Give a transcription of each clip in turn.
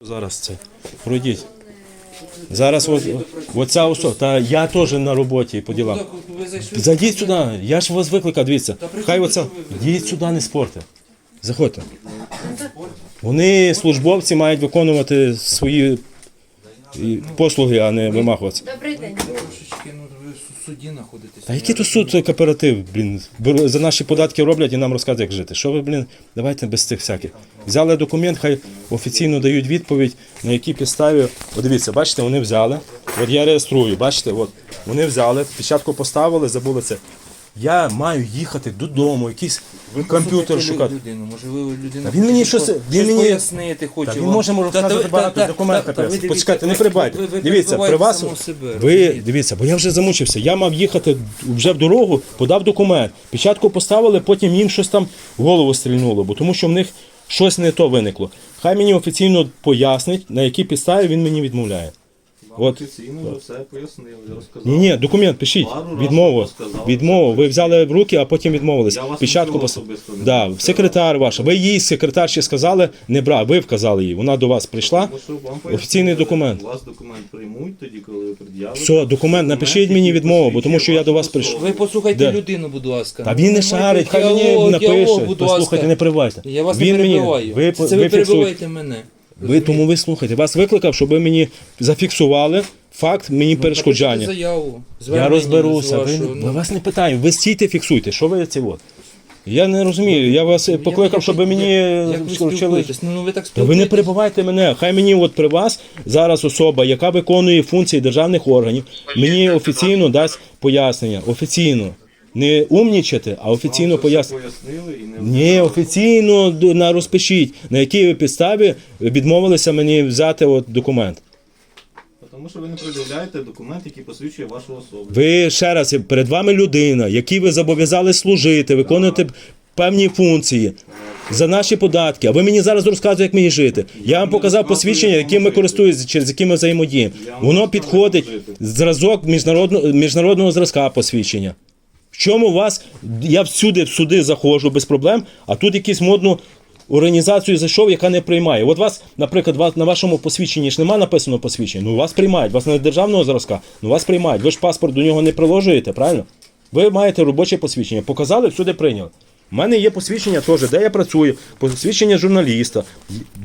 Зараз це. Пройдіть. Зараз от, оця особа. Та я теж на роботі по ділам. Зайдіть сюди, я ж вас викликав, дивіться. Хай оця. Йдіть сюди, не спорте. Заходьте. Вони, службовці, мають виконувати свої і, послуги, а не вимахуватися. Добрий день. Трошечки, ну ви в суді знаходитесь. Та який то суд це кооператив, блін. Беру- За наші податки роблять і нам розказують, як жити. Що ви, блін, давайте без цих всяких. Взяли документ, хай офіційно дають відповідь, на якій підставі. От дивіться, бачите, вони взяли. От я реєструю, бачите, от вони взяли, печатку поставили, забули це. Я маю їхати додому, якийсь комп'ютер Послухайте шукати. Людину, може ви людина він мені щось- він мені- пояснити хоче. Та він вам. може Та- розказувати та- багато та- документів. та- та ви дивіться, Почекайте, не ви- прибайте. ви- ви Дивіться, при вас самого себе, ви розумієте? дивіться, бо я вже замучився. Я мав їхати вже в дорогу, подав документ. Печатку поставили, потім їм щось там в голову стрільнуло, бо тому що в них щось не то виникло. Хай мені офіційно пояснить, на якій підставі він мені відмовляє. От. Офіційно ви все пояснили, я розказав. Ні, ні, документ пишіть. Пару Відмову. розказав. Відмову. Ви взяли в руки, а потім відмовились. Я вас Печатку нічого пос... особисто не да, секретар ваша. Ви їй секретарші сказали, не брав. Ви вказали їй. Вона до вас прийшла. Тому що вам пояснили, Офіційний документ. У вас документ приймуть тоді, коли ви пред'явите. Все, документ, напишіть мені відмову, бо тому що я до вас прийшов. Ви послухайте Де? людину, будь ласка. Та він не шарить, хай мені напише. діалог, будь Послухайте, не перебивайте. Я вас він не перебиваю. ви, Це ви, ви фіксуєте. перебиваєте мене. Ви тому ви слухайте. Вас викликав, щоб ви мені зафіксували факт мені Напишіть перешкоджання. заяву. Я розберуся. Ви, вашого, ви ну. вас не питаю. Ви стійте, фіксуйте. Що ви це от? Я не розумію. Я вас покликав, щоб ви мені скорочили. Ну, ви так Та ви не спілкуєтесь. перебивайте мене. Хай мені от при вас зараз особа, яка виконує функції державних органів, мені офіційно дасть пояснення. Офіційно. Не умнічати, а офіційно пояснити. Ні, офіційно на розпишіть, на якій ви підставі відмовилися мені взяти от документ. Тому що ви не пред'являєте документ, який посвідчує вашу особу. Ви ще раз перед вами людина, якій ви зобов'язали служити, виконувати певні функції за наші податки. А ви мені зараз розказуєте, як мені жити. Я вам показав посвідчення, яким ми користуємося, через які ми взаємодіємо. Воно підходить зразок міжнародного міжнародного зразка посвідчення. Чому вас я всюди в суди заходжу без проблем, а тут якусь модну організацію зайшов, яка не приймає. От вас, наприклад, на вашому посвідченні ж немає написано посвідчення. Ну вас приймають, вас не державного зразка, ну вас приймають. Ви ж паспорт до нього не приложуєте, правильно? Ви маєте робоче посвідчення. Показали, всюди прийняли. У мене є посвідчення теж, де я працюю, посвідчення журналіста,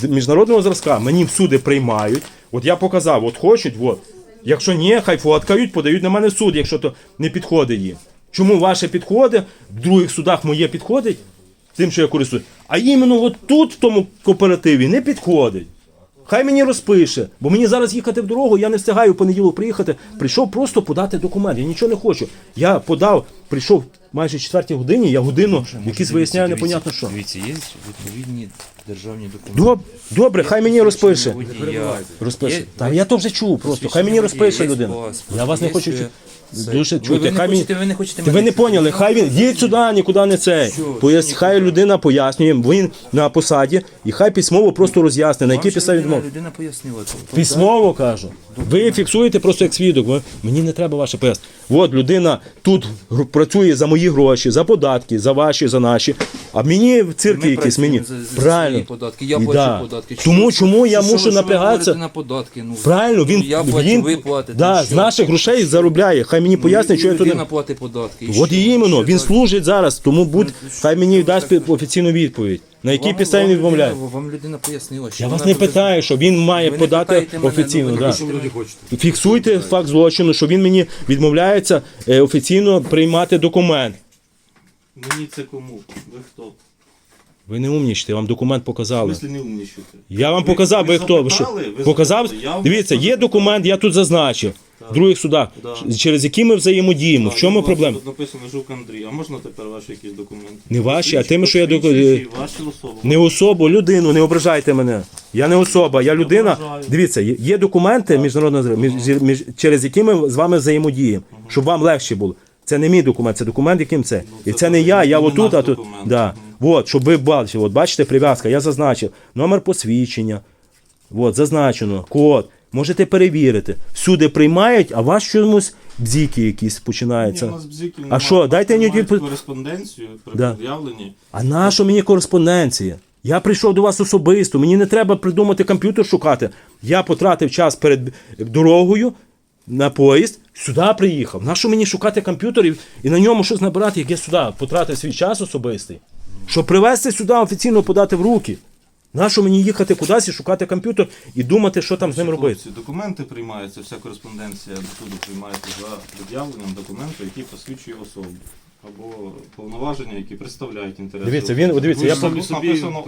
міжнародного зразка. Мені всюди приймають. От я показав, от хочуть, от. Якщо ні, хай фоткають, подають на мене суд, якщо то не підходить їм. Чому ваше підходить, в других судах моє підходить, тим, що я користуюсь. А іменно от тут, в тому кооперативі, не підходить. Хай мені розпише, бо мені зараз їхати в дорогу, я не встигаю в понеділок приїхати. Прийшов просто подати документ. Я нічого не хочу. Я подав, прийшов майже четвертій годині, я годину якісь виясняю непонятно що. Дивіться, є відповідні державні документи. Доб, добре, хай мені розпише. Розпише. Та я то вже чув просто. Хай мені розпише людина. Я вас не хочу ще- чу- Це- дуже Ви- чути. Ви не Хай він- хочете, ви не хочете мене ви не поняли, хай він їдь сюди, нікуди не цей. Що? Пояс... Хай людина пояснює, він на посаді, і хай письмово просто роз'ясне, на якій ще підставі людина, відмов. людина пояснила. Письмово кажу. Ви фіксуєте просто як свідок. Ви- Мені не треба ваше пояснення. От людина тут працює за мої гроші, за податки, за ваші, за наші. А мені в цирки якісь мені. за- за Правильно. свої податки. Я І плачу да. податки. Тому чому я Що мушу напрягатися? на податки? Ну, Правильно, він, я плачу, він ви платите. да, Ну, з наших грошей заробляє. Хай мені пояснить, що я туди. Платить податки. От і іменно, він служить зараз, тому будь ну, хай мені дасть офіційну відповідь. На якій підставі він відмовляє. Вам людина пояснила, що Я вас не питаю, що він має Ви не подати питаєте мене, офіційно. ну, ви да. що ви люди хочете? Фіксуйте факт злочину, що він мені відмовляється е, офіційно приймати документ. Мені це кому? Ви хто? Ви не умнічте, вам документ В показали. смислі не умнічити? Я вам показав, ви ви хто? Ви що? запитали? Ви Показав? запитали? Я вам Дивіться, є документ, я тут зазначив. В других судах, Да. через які ми взаємодіємо. В чому проблема? Тут написано Жук Андрій. А можна тепер ваші якісь документи? Не ваші, а тими, що я док- Посвідчуючі Ваші особи. Не особу, людину, не ображайте мене. Я не особа, я людина. ображаю. Дивіться, є- є документи міжнародного між, між, через які ми з вами взаємодіємо, щоб вам легше було. Це не мій документ, це документ, яким це. І Ну, це це не я, я не отут, наш а тут. документ. Да. От, щоб ви бачили, от бачите, прив'язка, я зазначив. Номер посвідчення. От, зазначено, код. Можете перевірити. Всюди приймають, а у вас чомусь бзіки якісь Ні, починаються. у нас бзиків А що, дайте мені Мають кореспонденцію при Да. пред'явленні. А на що мені кореспонденція? Я прийшов до вас особисто. Мені не треба придумати комп'ютер шукати. Я потратив час перед дорогою на поїзд, сюди приїхав. Нащо мені шукати комп'ютер і, і на ньому щось набирати, як я сюди потратив свій час особистий? Щоб привезти сюди офіційно подати в руки. Нащо мені їхати кудись і шукати комп'ютер і думати, що там з ним робити? Документи приймаються, вся кореспонденція до суду приймається за пред'явленням документу, який посвідчує особу. Або повноваження, які представляють інтереси. Дивіться, він- дивіться, я написано.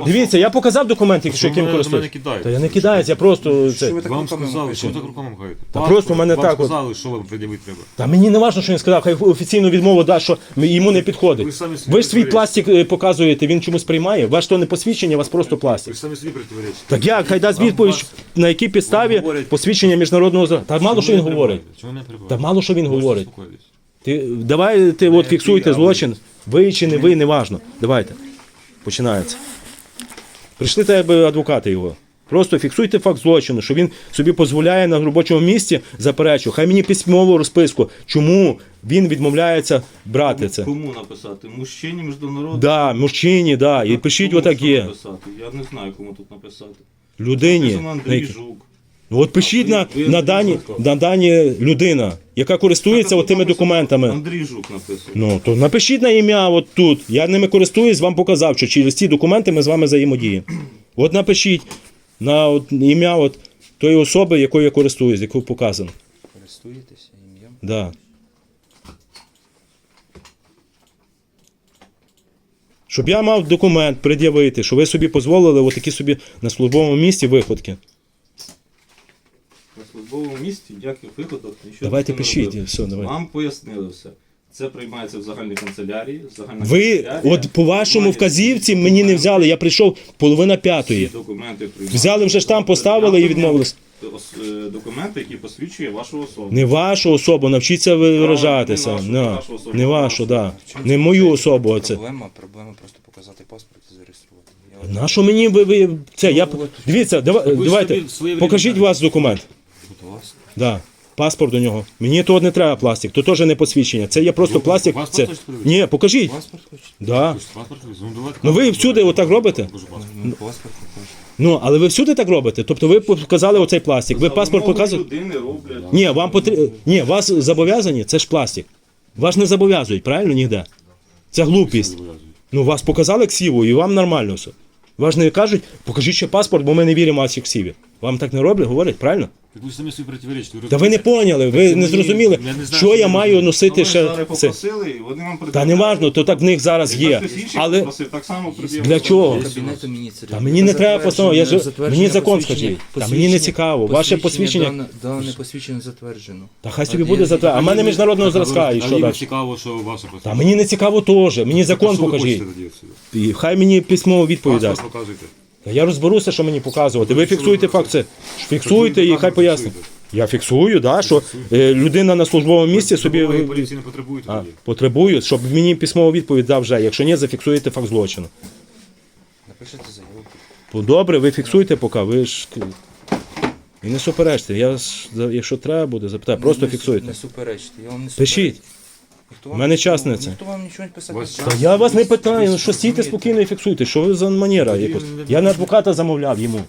Дивіться, я показав документи, що яким ви користуюсь. Та я не кидаюсь, я просто це. ви так Вам руками сказали, що ви так руками махаєте. Та просто мене вам так от. сказали, що вам пред'явити треба. Та мені не важливо, що він сказав, хай офіційну відмову дасть, що йому не підходить. Ви самі собі Ви ж свій пластик е, показуєте, він чомусь приймає. Ваш то не посвідчення, у вас просто Ви пластик. ж самі собі противоречите. Так як хай дасть Вам відповідь, вас- на якій підставі говорять- посвідчення міжнародного зра. Та мало що він говорить. Чому не перебуваєте? Та мало що він говорить. Ти давайте от фіксуйте злочин. Ви чи не ви, неважно. Давайте. Починається. Прийшли тебе адвокати його. Просто фіксуйте факт злочину, що він собі дозволяє на робочому місці заперечу. Хай мені письмову розписку, чому він відмовляється брати це. Кому написати? Мужчині міжнародному? Да, мужчині, да. І пишіть Кому отак є. написати? Я не знаю, кому тут написати. Людині. Написано Андрій Жук. Ну, От пишіть на, на, дані, на дані людина, яка користується Так, от тими документами. Андрій Жук написано. Ну, то напишіть на ім'я от тут. Я ними користуюсь, вам показав, що через ці документи ми з вами взаємодіємо. От напишіть на от, ім'я от тої особи, якою я користуюсь, яку показано. Користуєтеся ім'ям? Да. Щоб я мав документ пред'явити, що ви собі дозволили отакі собі на службовому місці виходки. Ніяких виходок нічого Давайте не пишіть, все, давайте. Вам пояснили все. Це приймається в загальній канцелярії. Загальна Ви, канцелярія от по вашому приймає вказівці, мені не взяли, я прийшов половина п'ятої. Документи. Взяли вже штамп, поставили і відмовились. Ос- е, Документи, які посвідчує вашу особу. Не вашу особу, навчіться ви виражатися. не вашу, Не, не вашу особу, не вашу, да. Не мою особу. Оце. Проблема, проблема просто показати паспорт і зареєструвати. Я от- На що мені ви, ви це? Я Ну, дивіться, дава- давайте покажіть время вас документ. Будь ласка. Да. Паспорт до нього. Мені того не треба пластик, то теж не посвідчення. Це є просто Ну, пластик. паспорт Це... хочете? Ні, покажіть. Паспорт хочете? Да. Хочете паспорт? Ну, давайте Ну ви всюди отак робите? Покажу паспорт. Ну, паспорт хочете. Ну, але ви всюди так робите. Тобто ви показали оцей пластик. Ви паспорт показуєте? людини роблять. Ні, вам потрібно. Ні, вас зобов'язані, це ж пластик. Вас не зобов'язують, правильно? Ніде. Це глупість. Ну, вас показали ксіву, і вам нормально все. Вас не кажуть, покажіть ще паспорт, бо ми не віримо вашій ксіві. Вам так не роблять, говорять, правильно? Так ви ж самі собі противоречите. Та ви не поняли, ви не зрозуміли, я не знаю, що що я ви маю робите. носити ви ще зараз це. попросили, і вони вам Та не важно, то так в них зараз є. Але так само Для чого? Кабінету міністрів. Та мені не треба постанова, я ж- мені закон скажіть. Та мені не цікаво. Ваше посвідчення- Дане, дане посвідчення затверджено. та хай собі буде за те. А в мене міжнародного зразка, і що далі? далі? цікаво, що ваше посвідчення. Та мені не цікаво теж. Мені закон покажіть. І хай мені письмову відповідь дасть. Паспорт. Я розберуся, що мені показувати. Ви ви факт це. Фіксуйте і хай пояснить. Я фіксую, да, що е, людина на службовому місці собі Трудової поліції не потребуєте а, тоді. потребує, щоб мені письмову відповідь дав вже. Якщо ні, зафіксуєте факт злочину. Напишіть заяву. Ну, Добре, ви фіксуйте поки, ви ж. І не суперечте. Я, ж, за- якщо треба буде, запитаю, просто Не- фіксуйте. Не суперечте, я вам не Пишіть. Ніхто У вам мене час на це. Ніхто вам нічого не вас час? Та я вас не питаю, ну що розумієте? спокійно і фіксуйте. Що ви за манера якось? Я не адвоката замовляв йому.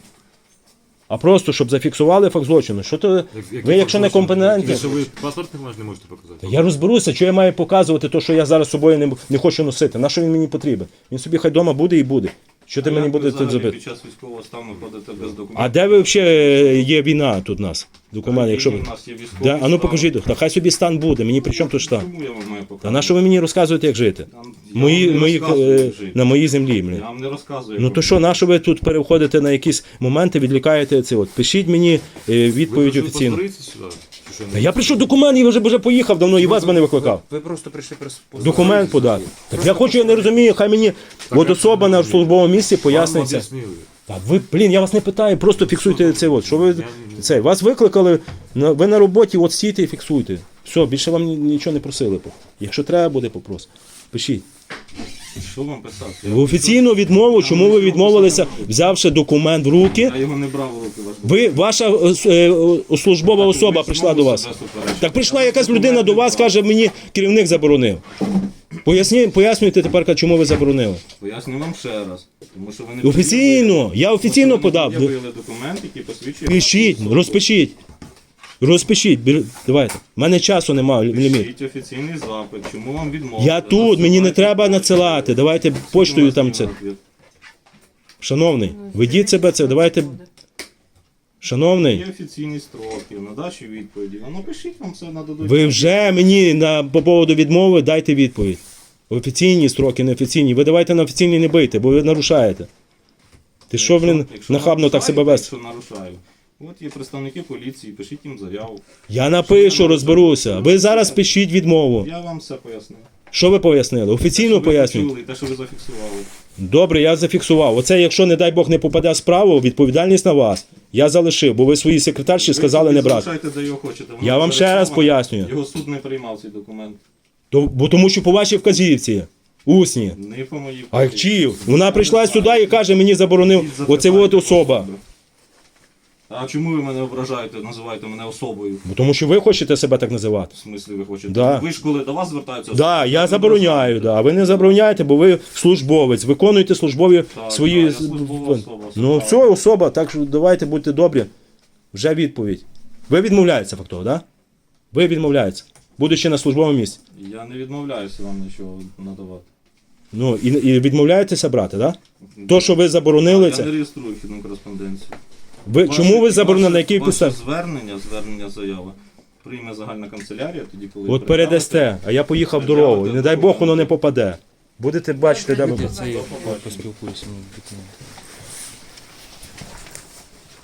А просто, щоб зафіксували факт злочину. Що то, ви якщо не компетентні, Якщо ви паспорт не не можете показати. я розберуся, що я маю показувати, то, що я зараз з собою не, не хочу носити. На що він мені потрібен? Він собі хай вдома буде і буде. Що ти мені будете тут забити? Під час військового стану ходите без документів. А де ви взагалі є війна тут у нас? Документи, якщо ви. У нас є військовий Де? А ну стан. покажіть, та хай собі стан буде. Мені при чому тут стан? Чому я вам маю показувати? Та на що ви мені розказуєте, як жити? Я вам- я Мої, вам не мої, розказую, е, як жити. на моїй землі. Я вам не розказую. Ну як то що, на що ви тут переходите на якісь моменти, відлікаєте це? От пишіть мені е, Ви відповідь прийшли офіційно. посваритися сюди? Що? Та я прийшов документ і вже вже поїхав давно, і вас би не викликав. Ви просто прийшли прос- Документ подати. Так я хочу, я не розумію, хай мені от особа на службовому місці поясниться. об'яснили. Та ви, блін, я вас не питаю, просто фіксуйте це. От, що ви це, вас викликали, на- ви на роботі, от стійте і фіксуйте. Все, більше вам ні- нічого не просили. Якщо треба буде, попрос. Пишіть. Що вам писати? В офіційну відмову, чому ви відмовилися, взявши документ в руки. Я його не брав в руки. ваш Ви, ваша е, е, е, службова особа прийшла до вас. Так прийшла якась людина до вас, каже, мені керівник заборонив. Поясні, пояснюйте тепер, чому ви заборонили. Поясню вам ще раз. Тому що ви не Офіційно, я офіційно що ви не подав. пред'явили документ, який посвідчує Пишіть, особу. розпишіть. Розпишіть, бер- давайте. У мене часу немає, ліміт. Пишіть офіційний запит. Чому вам відмовили? Я тут, мені не Надсилайте треба надсилати. Давайте поштою там це. Відповідь. Шановний, ведіть себе це, давайте. Шановний, Є офіційні строки, надачі відповіді. А напишіть вам все нададуть. ви вже мені на по поводу відмови дайте відповідь. Офіційні строки, неофіційні. Ви давайте на офіційні не бийте, бо ви нарушаєте. Ти що, блін, Якщо нахабно так себе вести? Якщо нарушаю. От є представники поліції, пишіть їм заяву. Я напишу, розберуся. Ви зараз пишіть відмову. Я вам все пояснив. Що ви пояснили? Офіційно Те, що ви пояснюйте. почули, Те, що ви зафіксували. Добре, я зафіксував. Оце, якщо, не дай Бог, не попаде в справу, відповідальність на вас. Я залишив, бо ви своїй секретарші сказали не брати. Залишайте, де його хочете. Воно Я вам ще раз зареєстровано. пояснюю. Його суд не приймав цей документ. То, бо тому що по вашій вказівці, усні. Не по моїй А чи? Вона прийшла сюди і каже, мені заборонив оце от особа. А чому ви мене ображаєте, називаєте мене особою? Бо тому що ви хочете себе так називати. В смислі ви хочете? Да. Ви ж коли до вас звертаються? Да, я ви забороняю, да. А ви не забороняєте, бо ви службовець, виконуєте службові Так, свої. да, я службова особа, ну, все, особа, так що давайте будьте добрі. Вже відповідь. Ви відмовляєтеся фактово, так? Да? Ви відмовляєтеся, будучи на службовому місці. Я не відмовляюся вам нічого надавати. Ну, і, і відмовляєтеся брати, так? Да? То, що ви заборонили Я це. не реєструю хідну кореспонденцію. Ви, Ваше- чому ви заборонили, на ваше- якій ваше підставі? звернення, звернення заяви. прийме загальна канцелярія, тоді коли От передасте, а я поїхав дорогу. І не дай Бог воно не попаде. Будете бачити, де ви. Це я поспілкуюся. ну.